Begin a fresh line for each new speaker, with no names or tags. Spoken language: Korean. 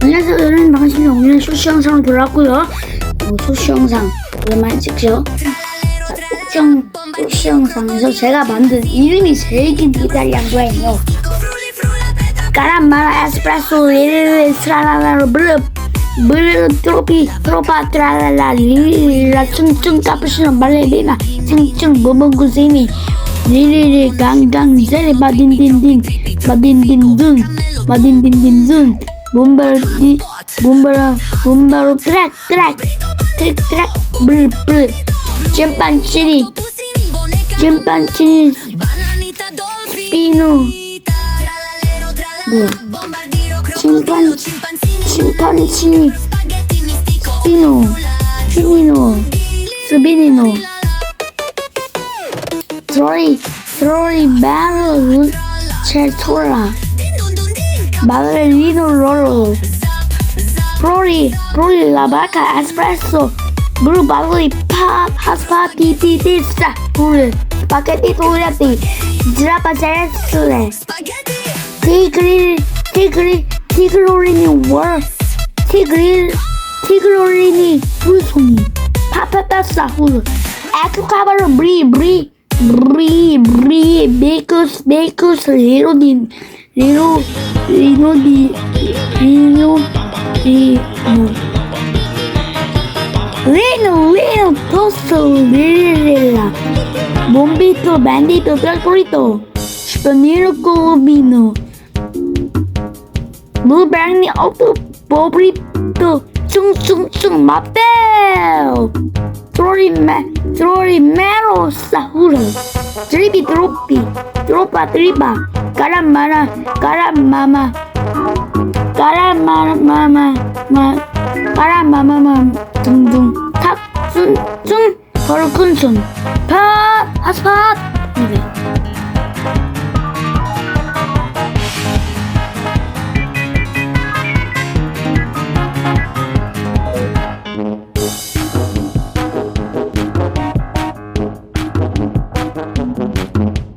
안녕하세요. 여러분 반갑습니다. 오늘 쇼시 영상으로 돌아왔고요. 어, 쇼시 영상. 오랜만에 찍죠? 자, 쇼시, 쇼시 영상에서 제가 만든 이름이 제일 긴 이탈리안 브레인요. 까란마라 에스프레소 리르 스라라라로 브르 브르 트로피 트로파 트라라라 리리라 쭝쭝 카푸시노 말레리나 생쭝 모모구세미 리리리 강강 제리 마딘딘딘 마딘딘둔 마딘딘딘둔 몸바르디 몸바라 몸바로 트랙 트랙 트랙 트랙 브르브르 잼판치니 잼판치니 피노 뭐야 침판 침판치니 피노 피니노 스비니노 트로이 트로이 마르 체토라 ballerino rolls, proli, proli la vaca, espresso, blue bubbly pop, hot pop, titi, tista, pule, spaghetti, tulati, drapa, zeresle, tigri, tigri, tigri, work, tigri, tigri, Fusumi. papa, pasta, Fusumi. ecco cavolo, bri, bri, bri, bri, bacus, bacus, little din, Lino, Lino di, Lino di, Lino, Lino, Tosso, dirla. Bombito, bandito, trascorrito, Colombino, Blue Brandy, auto, bobrito, chung chung chung, mapeo. Trori, Ma, trori, mero, sahuro. Tribi, troppi, troppa, triba. 까란마라 까란마마. 까란마마마 까란마마마. 둥둥. 탁순순 벌큰 손파 아스팟 이래. thank